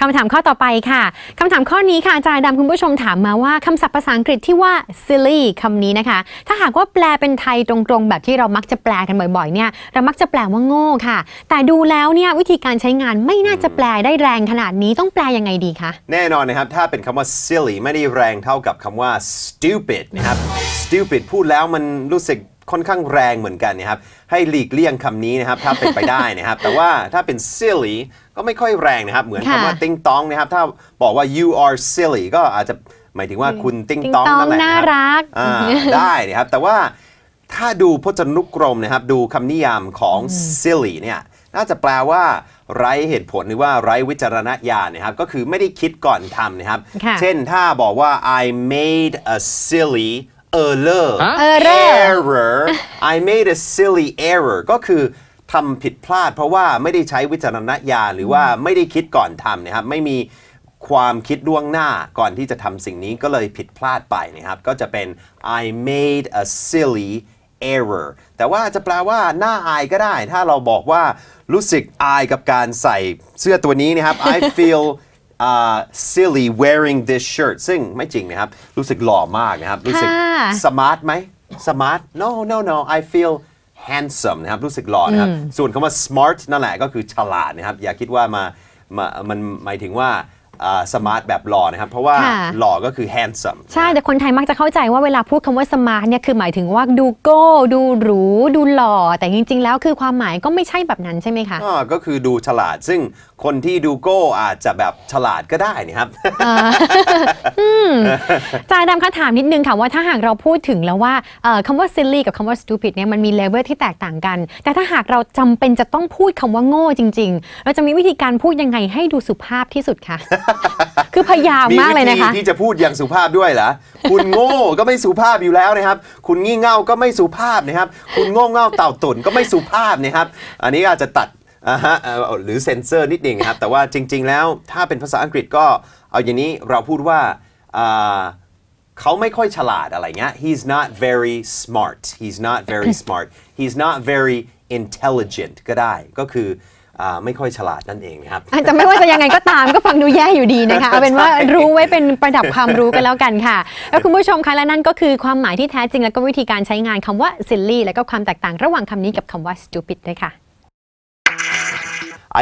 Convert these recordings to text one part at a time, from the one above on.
คำถามข้อต่อไปค่ะ คำถามข้อนี้ค่ะอาจารย์ดำคุณผู้ชมถามมาว่าคำศัพท์ภาษาอังกฤษที่ว่า silly คำนี้นะคะ ถ้าหากว่าแปลเป็นไทยตรงๆ แบบที่เรามักจะแปลกันบ่อยๆ เนี่ย เรามักจะแปลว่าโง่ค่ะ แต่ดูแล้วเนี่ยวิธีการใช้งานไม่น่าจะแปลได้แรงขนาดนี้ต้องแปลยังไงดีคะ แน่นอนนะครับ ถ้าเป็นคำว่า silly ไม่ได้แรงเท่ากับคำว่า stupid นะครับ stupid พูดแล้วมันรู้สึก ค่อนข้างแรงเหมือนกันนะครับ ให้หลีกเลี่ยงคำนี้นะครับ ถ้าเป็นไปได้นะครับ แต่ว่าถ้าเป็น silly ก็ไม่ค่อยแรงนะครับ เหมือนค่ะคำว่า ติ้งตองนะครับ ถ้าบอกว่า you are silly ก็อาจจะหมายถึงว่าคุณติ้งตองติ๊งต๊องนั่นแหละน่านะครับรักอ่าได้นะครับ แต่ว่าถ้าดูพจนานุกรมนะครับ ดูคำนิยามของ silly เนี่ยน่าจะแปลว่า ไร้เหตุผลหรือว่าไร้วิจารณญาณนะครับ ก็คือไม่ได้คิดก่อนทำนะครับค่ะเช่นถ้าบอกว่า I made a silly error Error error I made a silly error ก็คือทำผิดพลาด เพราะว่าไม่ได้ใช้วิจารณญาณหรือว่าไม่ได้คิดก่อนทำนะครับ ไม่มีความคิดล่วงหน้าก่อนที่จะทำสิ่งนี้ก็เลยผิดพลาดไปนะครับ ก็จะเป็น I made a silly error แต่ว่าจะแปลว่าหน้าอายก็ได้ ถ้าเราบอกว่ารู้สึกอายกับการใส่เสื้อตัวนี้นะครับ I feel uh, silly wearing this shirt ซึ่งไม่จริงนะครับ รู้สึกหล่อมากนะครับ รู้สึกค่ะสมาร์ทไหมสมาร์ท no no no I feel handsome นะครับ รู้สึกหล่อนะครับ ส่วนคำว่า smart นั่นแหละก็คือฉลาดนะครับ อย่าคิดว่ามามามันหมายถึงว่า สมาร์ทแบบหล่อนะครับ เพราะว่าค่ะ หล่อก็คือ handsome ใช่ แต่คนไทยมักจะเข้าใจว่าเวลาพูดคำว่าสมาร์ทเนี่ยคือหมายถึงว่าดูโก้ ดูหรู ดูหล่อ แต่จริง ๆ แล้วคือความหมายก็ไม่ใช่แบบนั้นใช่ไหมคะอ่าก็คือดูฉลาดซึ่งคนที่ดูโก้อาจจะแบบฉลาดก็ได้นะครับอาจารย์ดำคะถามนิดนึงค่ะว่าถ้าหากเราพูดถึงแล้วว่าเอ่อคำว่า silly กับคำว่า stupid เนี่ยมันมีเลเวลที่แตกต่างกัน แต่ถ้าหากเราจำเป็นจะต้องพูดคำว่าโง่จริง ๆ เราจะมีวิธีการพูดยังไงให้ดูสุภาพที่สุดคะคือพยายามมากเลยนะคะวิธีที่จะพูดอย่างสุภาพด้วยเหรอ คุณโง่ก็ไม่สุภาพอยู่แล้วนะครับ คุณงี่เง่าก็ไม่สุภาพนะครับ คุณโง่เง่าเต่าตุ่นก็ไม่สุภาพนะครับ อันนี้อาจจะตัดอ่าฮะเอ่อหรือเซ็นเซอร์นิดหนึ่งนะครับ แต่ว่าจริง ๆ แล้วถ้าเป็นภาษาอังกฤษก็เอาอย่างนี้เราพูดว่าอ่าเขาไม่ค่อยฉลาดอะไรเงี้ย he's not very smart he's not very smart he's not very intelligent ก็ได้ก็คือ อ่าไม่ค่อยฉลาดนั่นเองนะครับ อาจจะไม่ว่าจะยังไงก็ตามก็ฟังดูแย่อยู่ดีนะคะเอาเป็นว่ารู้ไว้เป็นประดับความรู้กันแล้วกันค่ะ แล้วคุณผู้ชมคะและนั่นก็คือความหมายที่แท้จริงแล้วก็วิธีการใช้งานคำว่า silly และก็ความแตกต่างระหว่างคำนี้กับคำว่า stupid ด้วยค่ะ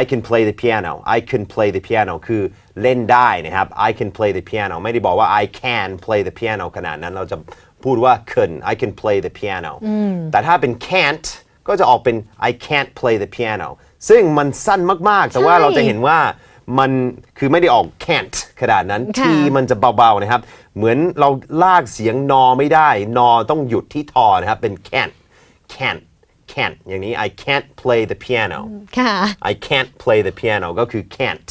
I can play the piano I can play the piano คือเล่นได้นะครับ I can play the piano ไม่ได้บอกว่า I can play the piano ขนาดนั้นเราจะพูดว่า can I can play the piano แต่ถ้าเป็น can't ก็จะออกเป็น I can't play the piano ซึ่งมันสั้นมากๆ แต่ว่าใช่เราจะเห็นว่ามันคือไม่ได้ออก can't ขนาดนั้น ค่ะทีมันจะเบา ๆ นะครับ เหมือนเราลากเสียงนอไม่ได้ นอต้องหยุดที่ทอนะครับ เป็น can't can't can't อย่างนี้ I can't play the piano ค่ะ I can't play the piano ก็คือ can't